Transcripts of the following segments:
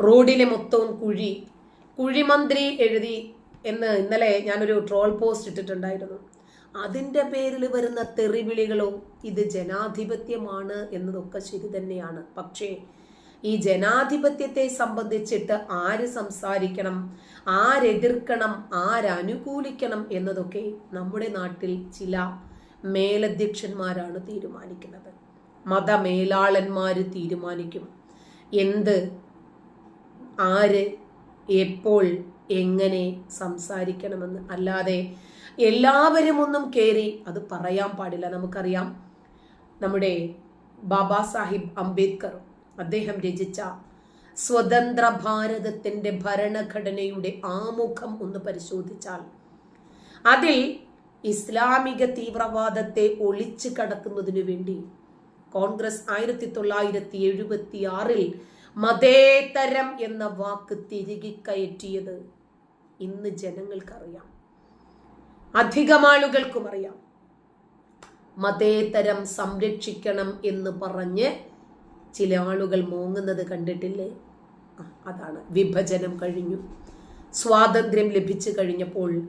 റോഡിലെ മൊത്തവും കുഴി. കുഴിമന്ത്രി എഴുതി എന്ന് ഇന്നലെ ഞാനൊരു ട്രോൾ പോസ്റ്റ് ഇട്ടിട്ടുണ്ടായിരുന്നു. അതിന്റെ പേരിൽ വരുന്ന തെറിവിളികളോ ഇത് ജനാധിപത്യമാണ് എന്നതൊക്കെ ശരി തന്നെയാണ്. പക്ഷേ ഈ ജനാധിപത്യത്തെ സംബന്ധിച്ചിട്ട് ആര് സംസാരിക്കണം ആരെതിർക്കണം ആരനുകൂലിക്കണം എന്നതൊക്കെ നമ്മുടെ നാട്ടിൽ ചില മേലധ്യക്ഷന്മാരാണ് തീരുമാനിക്കുന്നത്. മതമേലാളന്മാർ തീരുമാനിക്കും. എന്ത് ആര് എപ്പോൾ എങ്ങനെ സംസാരിക്കണമെന്ന്. അല്ലാതെ എല്ലാവരും ഒന്നും കയറി അത് പറയാൻ പാടില്ല. നമുക്കറിയാം നമ്മുടെ ബാബാ സാഹിബ് അംബേദ്കർ അദ്ദേഹം രചിച്ച സ്വതന്ത്ര ഭാരതത്തിന്റെ ഭരണഘടനയുടെ ആമുഖം ഒന്ന് പരിശോധിച്ചാൽ അതിൽ ഇസ്ലാമിക തീവ്രവാദത്തെ ഒളിച്ചു കടത്തുന്നതിനു വേണ്ടി കോൺഗ്രസ് ആയിരത്തി തൊള്ളായിരത്തി എഴുപത്തി ആറിൽ മതേതരം എന്ന വാക്ക് തിരികെ കയറ്റിയത് ഇന്ന് ജനങ്ങൾക്കറിയാം. അധികം ആളുകൾക്കും അറിയാം. മതേതരം സംരക്ഷിക്കണം എന്ന് പറഞ്ഞ് ചില ആളുകൾ മോങ്ങുന്നത് കണ്ടിട്ടില്ലേ? അതാണ്. വിഭജനം കഴിഞ്ഞു. സ്വാതന്ത്ര്യം ലഭിച്ചു കഴിഞ്ഞപ്പോൾ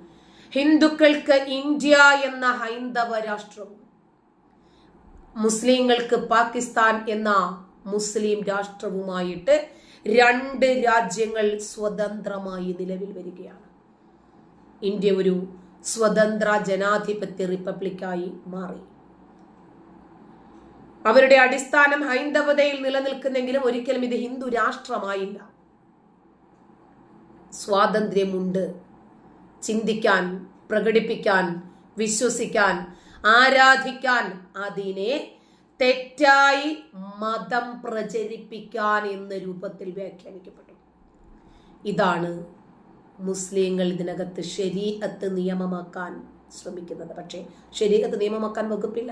ഹിന്ദുക്കൾക്ക് ഇന്ത്യ എന്ന ഹൈന്ദവ രാഷ്ട്രവും മുസ്ലിങ്ങൾക്ക് പാകിസ്ഥാൻ എന്ന മുസ്ലിം രാഷ്ട്രവുമായിട്ട് രണ്ട് രാജ്യങ്ങൾ സ്വതന്ത്രമായി നിലവിൽ വരികയാണ്. ഇന്ത്യ ഒരു സ്വതന്ത്ര ജനാധിപത്യ റിപ്പബ്ലിക്കായി മാറി. അവരുടെ അടിസ്ഥാനം ഹൈന്ദവതയിൽ നിലനിൽക്കുന്നെങ്കിലും ഒരിക്കലും ഇത് ഹിന്ദു രാഷ്ട്രമായില്ല. സ്വാതന്ത്ര്യമുണ്ട്. ചിന്തിക്കാൻ പ്രകടിപ്പിക്കാൻ വിശ്വസിക്കാൻ ആരാധിക്കാൻ അതിനെ തെറ്റായി മതം പ്രചരിപ്പിക്കാൻ എന്ന രൂപത്തിൽ വ്യാഖ്യാനിക്കപ്പെട്ടു. ഇതാണ് മുസ്ലിങ്ങൾ ഇതിനകത്ത് ശരീരത്ത് നിയമമാക്കാൻ ശ്രമിക്കുന്നത്. പക്ഷേ ശരീരത്ത് നിയമമാക്കാൻ വകുപ്പില്ല.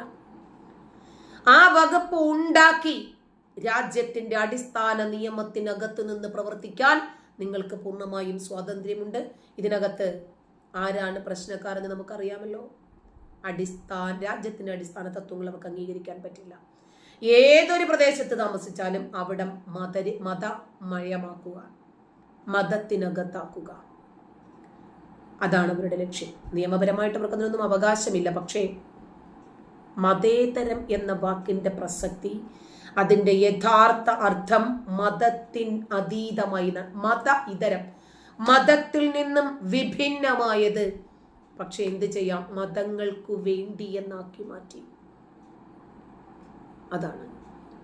ആ വകുപ്പ് ഉണ്ടാക്കി രാജ്യത്തിന്റെ അടിസ്ഥാന നിയമത്തിനകത്ത് നിന്ന് പ്രവർത്തിക്കാൻ നിങ്ങൾക്ക് പൂർണമായും സ്വാതന്ത്ര്യമുണ്ട്. ഇതിനകത്ത് ആരാണ് പ്രശ്നക്കാരെന്ന് നമുക്കറിയാമല്ലോ. അടിസ്ഥാന രാജ്യത്തിന്റെ അടിസ്ഥാന തത്വങ്ങൾ നമുക്ക് അംഗീകരിക്കാൻ പറ്റില്ല. ഏതൊരു പ്രദേശത്ത് താമസിച്ചാലും അവിടെ മത മതമയമാക്കുക മതത്തിനകത്താക്കുക. അതാണ് അവരുടെ ലക്ഷ്യം. നിയമപരമായിട്ട് അവർക്ക് അതിനൊന്നും അവകാശമില്ല. പക്ഷേ മതേതരം എന്ന വാക്കിന്റെ പ്രസക്തി അതിന്റെ യഥാർത്ഥ അർത്ഥം മതത്തിൻ അതീതമായി മത ഇതരം. മതത്തിൽ നിന്നും വിഭിന്നമായത് പക്ഷെ എന്ത് ചെയ്യാം? മതങ്ങൾക്കു വേണ്ടി എന്നാക്കി മാറ്റി. അതാണ്.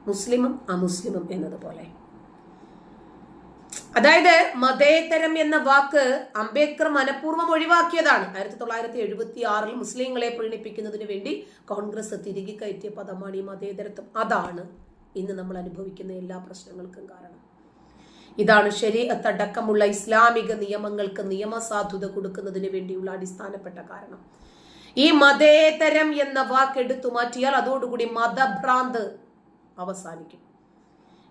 മുസ്ലിമും അമുസ്ലിമും എന്നതുപോലെ. അതായത് മതേതരം എന്ന വാക്ക് അംബേദ്കർ മനഃപൂർവം ഒഴിവാക്കിയതാണ്. ആയിരത്തി തൊള്ളായിരത്തി എഴുപത്തി ആറിൽ മുസ്ലിങ്ങളെ പ്രീണിപ്പിക്കുന്നതിന് വേണ്ടി കോൺഗ്രസ് തിരികെ കയറ്റിയ പദമാണ് ഈ മതേതരത്വം. അതാണ് ഇന്ന് നമ്മൾ അനുഭവിക്കുന്ന എല്ലാ പ്രശ്നങ്ങൾക്കും കാരണം. ഇതാണ് ശരീരത്തടക്കമുള്ള ഇസ്ലാമിക നിയമങ്ങൾക്ക് നിയമസാധുത കൊടുക്കുന്നതിന് വേണ്ടിയുള്ള അടിസ്ഥാനപ്പെട്ട കാരണം. ഈ മതേതരം എന്ന വാക്ക് എടുത്തു മാറ്റിയാൽ അതോടുകൂടി മതഭ്രാന്ത് അവസാനിക്കും.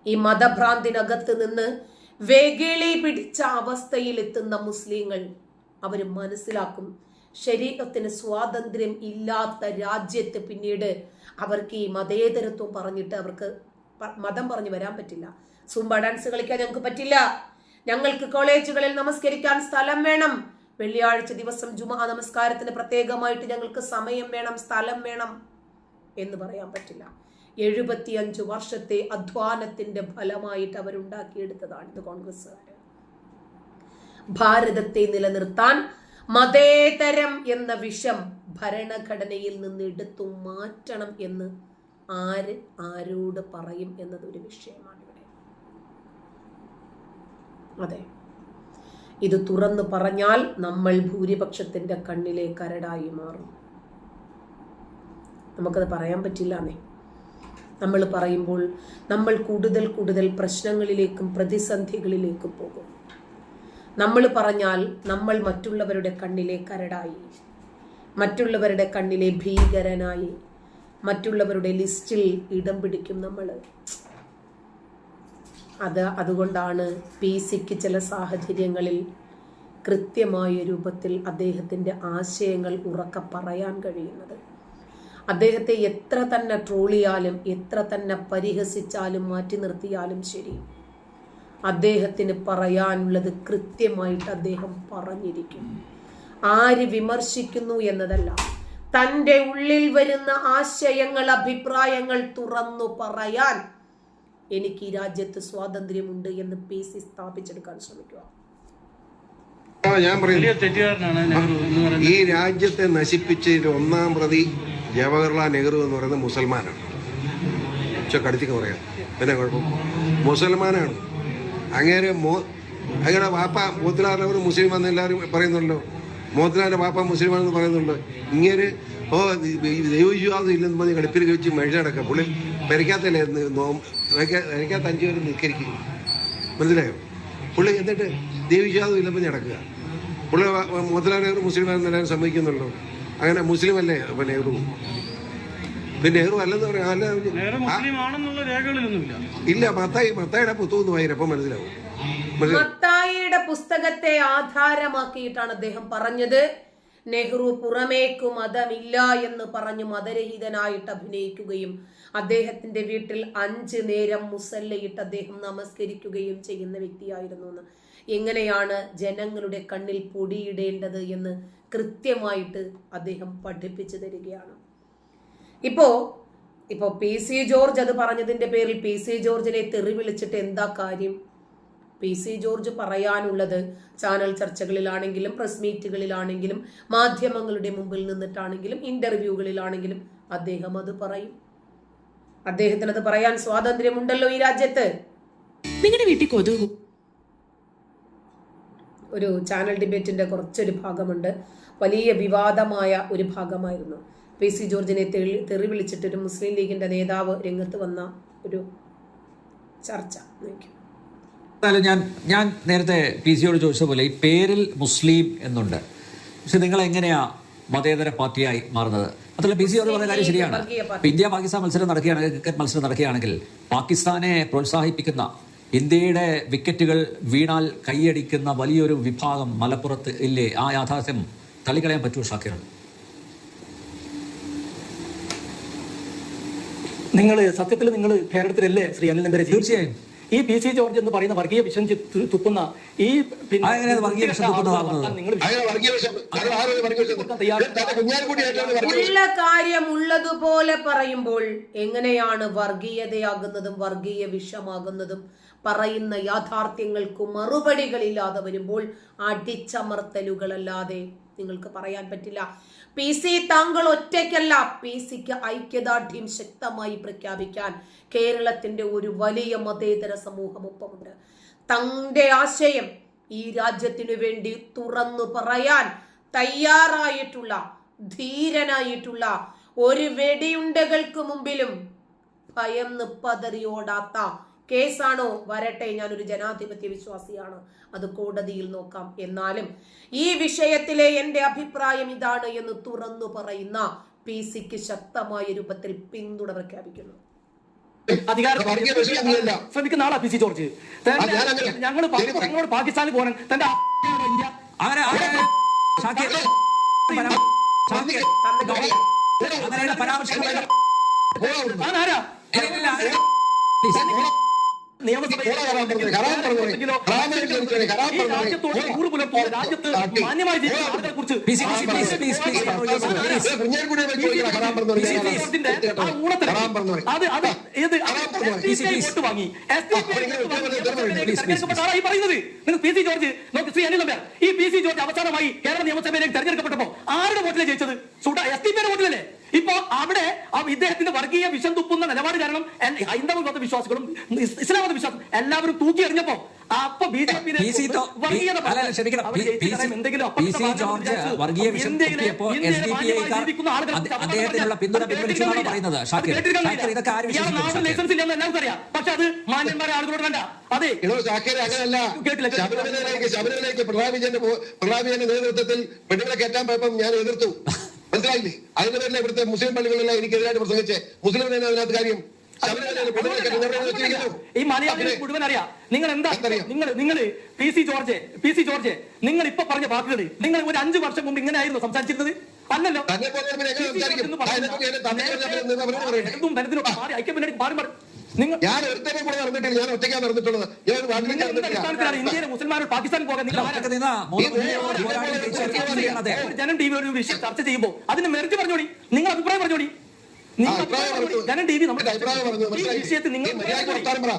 ഈ മതഭ്രാന്തിനകത്ത് നിന്ന് വെകിളി പിടിച്ച അവസ്ഥയിൽ എത്തുന്ന മുസ്ലിങ്ങൾ അവർ മനസ്സിലാക്കും ശരീരത്തിന് സ്വാതന്ത്ര്യം ഇല്ലാത്ത രാജ്യത്ത് പിന്നീട് അവർക്ക് ഈ മതേതരത്വം പറഞ്ഞിട്ട് അവർക്ക് മതം പറഞ്ഞു വരാൻ പറ്റില്ല. സുംബ ഡാൻസ് കളിക്കാൻ ഞങ്ങൾക്ക് പറ്റില്ല. ഞങ്ങൾക്ക് കോളേജുകളിൽ നമസ്കരിക്കാൻ സ്ഥലം വേണം. വെള്ളിയാഴ്ച ദിവസം ജുമാ നമസ്കാരത്തിന് പ്രത്യേകമായിട്ട് ഞങ്ങൾക്ക് സമയം വേണം സ്ഥലം വേണം എന്ന് പറയാൻ പറ്റില്ല. എഴുപത്തിയഞ്ചു വർഷത്തെ അധ്വാനത്തിന്റെ ഫലമായിട്ട് അവരുണ്ടാക്കിയെടുത്തതാണ് ഇത് കോൺഗ്രസ്സുകാർ ഭാരതത്തെ നിലനിർത്താൻ മതേതരം എന്ന വിഷം ഭരണഘടനയിൽ നിന്ന് എടുത്തു മാറ്റണം എന്ന് ആര് ആരോട് പറയും എന്നതൊരു വിഷയമാണ്. അതെ. ഇത് തുറന്നു പറഞ്ഞാൽ നമ്മൾ ഭൂരിപക്ഷത്തിന്റെ കണ്ണിലെ കരടായി മാറും. നമുക്കത് പറയാൻ പറ്റില്ലാന്നേ നമ്മൾ പറയുമ്പോൾ നമ്മൾ കൂടുതൽ കൂടുതൽ പ്രശ്നങ്ങളിലേക്കും പ്രതിസന്ധികളിലേക്കും പോകും. നമ്മൾ പറഞ്ഞാൽ നമ്മൾ മറ്റുള്ളവരുടെ കണ്ണിലെ കരടായി മറ്റുള്ളവരുടെ കണ്ണിലെ ഭീകരനായി മറ്റുള്ളവരുടെ ലിസ്റ്റിൽ ഇടം പിടിക്കും നമ്മൾ. അത് അതുകൊണ്ടാണ് പി സിക്ക് ചില സാഹചര്യങ്ങളിൽ കൃത്യമായ രൂപത്തിൽ അദ്ദേഹത്തിന്റെ ആശയങ്ങൾ ഉറക്കെ പറയാൻ കഴിയുന്നത്. അദ്ദേഹത്തെ എത്ര തന്നെ ട്രോളിയാലും എത്ര തന്നെ പരിഹസിച്ചാലും മാറ്റി നിർത്തിയാലും ശരി അദ്ദേഹത്തിന് പറയാനുള്ളത് കൃത്യമായിട്ട് അദ്ദേഹം പറഞ്ഞിരിക്കും. ആര് വിമർശിക്കുന്നു എന്നതല്ല തന്റെ ഉള്ളിൽ വരുന്ന ആശയങ്ങൾ അഭിപ്രായങ്ങൾ തുറന്നു പറയാൻ എനിക്ക് ഈ രാജ്യത്ത് സ്വാതന്ത്ര്യമുണ്ട് എന്ന് പി സി സ്ഥാപിച്ചെടുക്കാൻ ശ്രമിക്കുക. ഞാൻ പറയുന്നു വലിയ എന്ന് പറയുന്നത്. ഈ രാജ്യത്തെ നശിപ്പിച്ചതിന്റെ ഒന്നാം പ്രതി ജവഹർലാൽ നെഹ്റു എന്ന് പറയുന്നത് മുസൽമാനാണ്. പക്ഷെ കടുത്തിക്ക് പറയാം. പിന്നെ കുഴപ്പം? മുസൽമാനാണ്. അങ്ങേരെ മോ അങ്ങനെ വാപ്പ മോത്തിലാറിനെ ഒരു മുസ്ലിം എന്ന് എല്ലാവരും പറയുന്നുണ്ടല്ലോ. മോത്തിലാറിന്റെ വാപ്പ മുസ്ലിമാണെന്ന് പറയുന്നുണ്ട്. ഇങ്ങനെ ഓ ദൈവവിശ്വാസം ഇല്ലെന്ന് പറഞ്ഞ് കടുപ്പിൽ കഴിച്ച് മനുഷ്യടക്കം പുള്ളി പെരക്കാത്തല്ലേ പെരക്കാത്ത അഞ്ചു പേര് നിൽക്കരിക്കും. മനസ്സിലായോ? പുള്ളി എന്നിട്ട് ദൈവവിശ്വാസം ഇല്ലെന്ന് നടക്കുക. പുള്ളി മുതലാളി നെഹ്റു മുസ്ലിമാണെന്ന് എല്ലാവരും സമ്മതിക്കുന്നുണ്ടോ? അങ്ങനെ മുസ്ലിം അല്ലേ അപ്പൊ നെഹ്റു? പിന്നെ നെഹ്റു അല്ലെന്ന് പറയാം അല്ല ഇല്ല മത്തായി മത്തായിയുടെ പുത്തൂന്ന് വായിരം അപ്പം മനസ്സിലാവും. മനസ്സിലാവും മത്തായിയുടെ പുസ്തകത്തെ ആധാരമാക്കിയിട്ടാണ് അദ്ദേഹം പറഞ്ഞത്. നെഹ്റു പുറമേക്കു മതമില്ല എന്ന് പറഞ്ഞു മതരഹിതനായിട്ട് അഭിനയിക്കുകയും അദ്ദേഹത്തിന്റെ വീട്ടിൽ അഞ്ച് നേരം മുസല്ലയിട്ട് അദ്ദേഹം നമസ്കരിക്കുകയും ചെയ്യുന്ന വ്യക്തിയായിരുന്നു എന്ന് എങ്ങനെയാണ് ജനങ്ങളുടെ കണ്ണിൽ പൊടിയിടേണ്ടത് എന്ന് കൃത്യമായിട്ട് അദ്ദേഹം പഠിപ്പിച്ചു തരികയാണ്. ഇപ്പോ ഇപ്പോ പി സി ജോർജ് അത് പറഞ്ഞതിന്റെ പേരിൽ പി സി ജോർജിനെ തെറി വിളിച്ചിട്ട് എന്താ കാര്യം? പി സി ജോർജ് പറയാനുള്ളത് ചാനൽ ചർച്ചകളിലാണെങ്കിലും പ്രസ് മീറ്റുകളിലാണെങ്കിലും മാധ്യമങ്ങളുടെ മുമ്പിൽ നിന്നിട്ടാണെങ്കിലും ഇന്റർവ്യൂകളിലാണെങ്കിലും അദ്ദേഹം അത് പറയും. അദ്ദേഹത്തിന് അത് പറയാൻ സ്വാതന്ത്ര്യമുണ്ടല്ലോ ഈ രാജ്യത്ത്. നിങ്ങളുടെ വീട്ടിൽ കൊതുകു? ഒരു ചാനൽ ഡിബേറ്റിന്റെ കുറച്ചൊരു ഭാഗമുണ്ട്. വലിയ വിവാദമായ ഒരു ഭാഗമായിരുന്നു. പി സി ജോർജിനെ തെളി തെറി വിളിച്ചിട്ട് ഒരു മുസ്ലിം ലീഗിന്റെ നേതാവ് രംഗത്ത് വന്ന ഒരു ചർച്ച. നോക്കി എന്നാലും ഞാൻ ഞാൻ നേരത്തെ പി സിയോട് ചോദിച്ച പോലെ ഈ പേരിൽ മുസ്ലിം എന്നുണ്ട്. പക്ഷെ നിങ്ങൾ എങ്ങനെയാ മതേതര പാർട്ടിയായി മാറുന്നത്. അതല്ല പി സിയോട് പറഞ്ഞ കാര്യം ശരിയാണ്. ഇന്ത്യ പാകിസ്ഥാൻ മത്സരം നടക്കുകയാണെങ്കിൽ ക്രിക്കറ്റ് മത്സരം നടക്കുകയാണെങ്കിൽ പാകിസ്ഥാനെ പ്രോത്സാഹിപ്പിക്കുന്ന ഇന്ത്യയുടെ വിക്കറ്റുകൾ വീണാൽ കൈയടിക്കുന്ന വലിയൊരു വിഭാഗം മലപ്പുറത്ത് ഇല്ലേ? ആ യാഥാർത്ഥ്യം തള്ളിക്കളയാൻ പറ്റുമോ ഷാക്കിറാണ് നിങ്ങൾ സത്യത്തിൽ നിങ്ങൾ കേരളത്തിലല്ലേ ശ്രീ അനിൽ തീർച്ചയായും. ഈ പി സി ജോർജ് എന്ന് പറയുന്ന വർഗീയ വിഷം തുപ്പുന്ന ഈ പിന്നെ ഉള്ള കാര്യം ഉള്ളതുപോലെ പറയുമ്പോൾ എങ്ങനെയാണ് വർഗീയതയാകുന്നതും വർഗീയ വിഷമാകുന്നതും പറയുന്ന യാഥാർത്ഥ്യങ്ങൾക്ക് മറുപടികളില്ലാതെ വരുമ്പോൾ അടിച്ചമർത്തലുകളല്ലാതെ നിങ്ങൾക്ക് പറയാൻ പറ്റില്ല. പി സി താങ്കൾ ഒറ്റയ്ക്കല്ല. പി സിക്ക് ഐക്യദാർഢ്യം ശക്തമായി പ്രഖ്യാപിക്കാൻ കേരളത്തിന്റെ ഒരു വലിയ മതേതര സമൂഹം ഒപ്പമുണ്ട് തന്റെ ആശയം ഈ രാജ്യത്തിനു വേണ്ടി തുറന്നു പറയാൻ തയ്യാറായിട്ടുള്ള ധീരനായിട്ടുള്ള ഒരു വെടിയുണ്ടകൾക്ക് മുമ്പിലും ഭയം പതറിയോടാത്ത കേസാണോ? വരട്ടെ. ഞാനൊരു ജനാധിപത്യ വിശ്വാസിയാണ്. അത് കോടതിയിൽ നോക്കാം. എന്നാലും ഈ വിഷയത്തിലെ എന്റെ അഭിപ്രായം ഇതാണ് എന്ന് തുറന്നു പറയുന്ന പി സിക്ക് ശക്തമായ രൂപത്തിൽ പിന്തുണ പ്രഖ്യാപിക്കുന്നു. ശ്രമിക്കുന്ന ആളാ പി സി ജോർജ്. ഞങ്ങൾ ഞങ്ങളോട് പാകിസ്ഥാനിൽ പോകാൻ തന്റെ അങ്ങനെ അങ്ങനെയുള്ള പരാമർശങ്ങൾ ഈ പി സി ജോർജ് അവസാനമായി കേരള നിയമസഭയിലേക്ക് തെരഞ്ഞെടുക്കപ്പെട്ടപ്പോ ആരുടെ വോട്ടിലെ ജയിച്ചത് എസ് ഡി പിയുടെ വോട്ടിലല്ലേ ഇപ്പോ അവിടെ ആ ഇദ്ദേഹത്തിന്റെ വർഗീയ വിഷം തുപ്പുന്ന നിലപാട് കാരണം ഹൈന്ദവ മത വിശ്വാസികളും ഇസ് ഇസ്ലാം മത വിശ്വാസം എല്ലാവരും തൂക്കി എറിഞ്ഞപ്പോ അപ്പൊ ബി ജെ പി ലൈസൻസ് ഇല്ലെന്ന് എല്ലാവർക്കും അറിയാം. പക്ഷെ അത് മാന്യന്മാരെ ആളുകളോട് വേണ്ട. അതെ. ഇടോ സാക്കേരെ അങ്ങനെയല്ല കേട്ടില്ല. ശബരിമലയിലേക്ക് ശബരിമലയിലേക്ക് പിണറായി വിജയന്റെ പോ- പിണറായി വിജയന്റെ നേതൃത്വത്തിൽ പെണ്ണുങ്ങളെ കയറ്റാൻ പോയപ്പോൾ ഞാൻ എതിർത്തു. മനസ്സിലായില്ലേ? അതിന്റെ തന്നെ ഇവിടുത്തെ മുസ്ലിം പള്ളികളിലെ എനിക്കെതിരായിട്ട് പ്രസംഗിച്ചേ. തന്നെ അതിനകത്ത് കാര്യം. ഈ മലയാളികൾ മുഴുവൻ അറിയാം. നിങ്ങൾ എന്താ നിങ്ങൾ നിങ്ങൾ P C George P C George നിങ്ങൾ ഇപ്പൊ പറഞ്ഞ വാക്കുകൾ നിങ്ങൾ ഒരു അഞ്ചു വർഷം മുമ്പ് ഇങ്ങനെ ആയിരുന്നു സംസാരിച്ചിരുന്നത്? അല്ലല്ലോ. ഐക്യ മുന്നണി അതിനെ മാറി ഐക്യമുന്നണി മാറി മാറി. ഞാൻ ഒരുത്തനെ കൂടെ നടന്നിട്ടില്ല. ഞാൻ ഒറ്റയ്ക്കാണ് നടന്നിട്ടുള്ളത്. ഞാൻ ഒരു വാട്ടിലേക്ക് നടന്നിട്ടില്ല. ഇന്ത്യയിലെ മുസൽമാനോട് പാകിസ്ഥാൻ പോകാൻ ജനം ടി വി ഒരു വിഷയം ചർച്ച ചെയ്യുമ്പോൾ അതിന് മെറിറ്റ് പറഞ്ഞോടി. നിങ്ങൾ അഭിപ്രായം പറഞ്ഞോടി. പറഞ്ഞു. ടി വി നമ്മുടെ ഈ. വിഷയത്തിൽ നിങ്ങൾ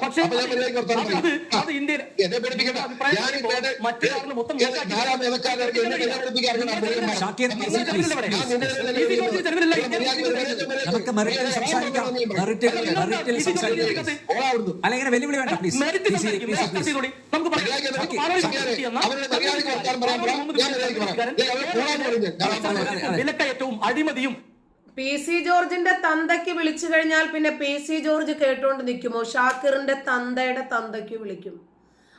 പക്ഷേ ഞാൻ അത്. അത് ഇന്ത്യയിൽ അഭിപ്രായം ഞാൻ ഇവിടെ മറ്റൊരാളിന് മൊത്തം? ഞാൻ നമുക്ക് മെറിറ്റിൽ സംസാരിക്കാം. മെറിറ്റിൽ മെറിറ്റിൽ സംസാരിക്കാം. അല്ല ഇങ്ങനെ വെല്ലുവിളി വേണ്ട പ്ലീസ് നമുക്ക് ഞാൻ. ഞാൻ. വിലക്കയറ്റവും അഴിമതിയും പി സി ജോർജിന്റെ തന്തയ്ക്ക് വിളിച്ചു കഴിഞ്ഞാൽ പിന്നെ പി സി ജോർജ് കേട്ടോണ്ട് നിൽക്കുമോ? ഷാക്കിറിന്റെ തന്തയുടെ തന്തയ്ക്ക് വിളിക്കും.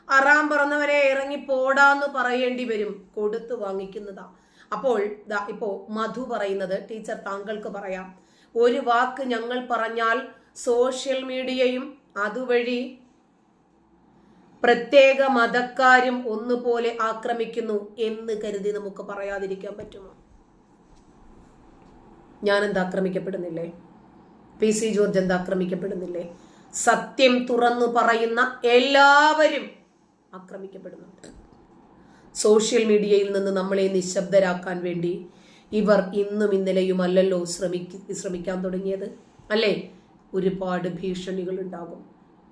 അറാം പറന്നവരെ ഇറങ്ങി പോടാന്ന് പറയേണ്ടി വരും. കൊടുത്തു വാങ്ങിക്കുന്നതാ. അപ്പോൾ ദാ ഇപ്പോ മധു പറയുന്നത് ടീച്ചർ താങ്കൾക്ക് പറയാം. ഒരു വാക്ക് ഞങ്ങൾ പറഞ്ഞാൽ സോഷ്യൽ മീഡിയയും അതുവഴി പ്രത്യേക മതക്കാരും ഒന്നുപോലെ ആക്രമിക്കുന്നു എന്ന് കരുതി നമുക്ക് പറയാതിരിക്കാൻ പറ്റുമോ? ഞാൻ എന്താ ആക്രമിക്കപ്പെടുന്നില്ലേ? പി സി ജോർജ് എന്താ ആക്രമിക്കപ്പെടുന്നില്ലേ? സത്യം തുറന്നു പറയുന്ന എല്ലാവരും ആക്രമിക്കപ്പെടുന്നുണ്ട്. സോഷ്യൽ മീഡിയയിൽ നിന്ന് നമ്മളെ നിശബ്ദരാക്കാൻ വേണ്ടി ഇവർ ഇന്നും ഇന്നലെയും അല്ലല്ലോ ശ്രമിക്ക ശ്രമിക്കാൻ തുടങ്ങിയത്. അല്ലേ? ഒരുപാട് ഭീഷണികൾ ഉണ്ടാകും.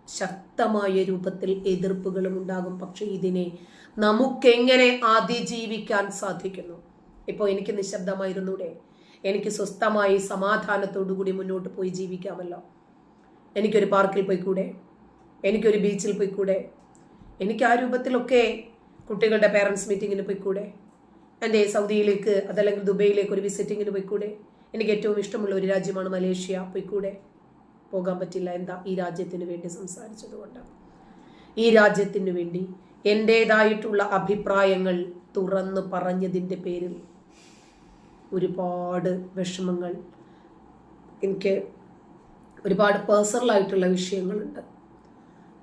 ശക്തമായ രൂപത്തിൽ എതിർപ്പുകളും ഉണ്ടാകും. പക്ഷെ ഇതിനെ നമുക്കെങ്ങനെ അതിജീവിക്കാൻ സാധിക്കുന്നു? ഇപ്പോൾ എനിക്ക് നിശബ്ദമായിരുന്നൂടെ? എനിക്ക് സ്വസ്ഥമായി സമാധാനത്തോടു കൂടി മുന്നോട്ട് പോയി ജീവിക്കാമല്ലോ. എനിക്കൊരു പാർക്കിൽ പോയിക്കൂടെ? എനിക്കൊരു ബീച്ചിൽ പോയിക്കൂടെ? എനിക്ക് ആ രൂപത്തിലൊക്കെ കുട്ടികളുടെ പേരൻസ് മീറ്റിങ്ങിന് പോയിക്കൂടെ? എന്റെ സൗദിയിലേക്ക് അതല്ലെങ്കിൽ ദുബൈയിലേക്ക് ഒരു വിസിറ്റിങ്ങിന് പോയിക്കൂടെ? എനിക്ക് ഏറ്റവും ഇഷ്ടമുള്ള ഒരു രാജ്യമാണ് മലേഷ്യ. പോയിക്കൂടെ? പോകാൻ പറ്റില്ല. എന്താ ഈ രാജ്യത്തിന് വേണ്ടി സംസാരിച്ചതുകൊണ്ട്. ഈ രാജ്യത്തിന് വേണ്ടി എന്റേതായിട്ടുള്ള അഭിപ്രായങ്ങൾ തുറന്ന് പറഞ്ഞതിന്റെ പേരിൽ ഒരുപാട് വിഷമങ്ങൾ. എനിക്ക് ഒരുപാട് പേഴ്സണലായിട്ടുള്ള വിഷയങ്ങളുണ്ട്.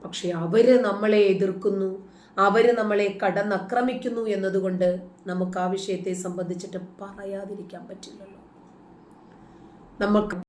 പക്ഷെ അവർ നമ്മളെ എതിർക്കുന്നു അവർ നമ്മളെ കടന്നക്രമിക്കുന്നു എന്നതുകൊണ്ട് നമുക്ക് ആ വിഷയത്തെ സംബന്ധിച്ചിട്ട് പറയാതിരിക്കാൻ പറ്റില്ലല്ലോ. നമുക്ക്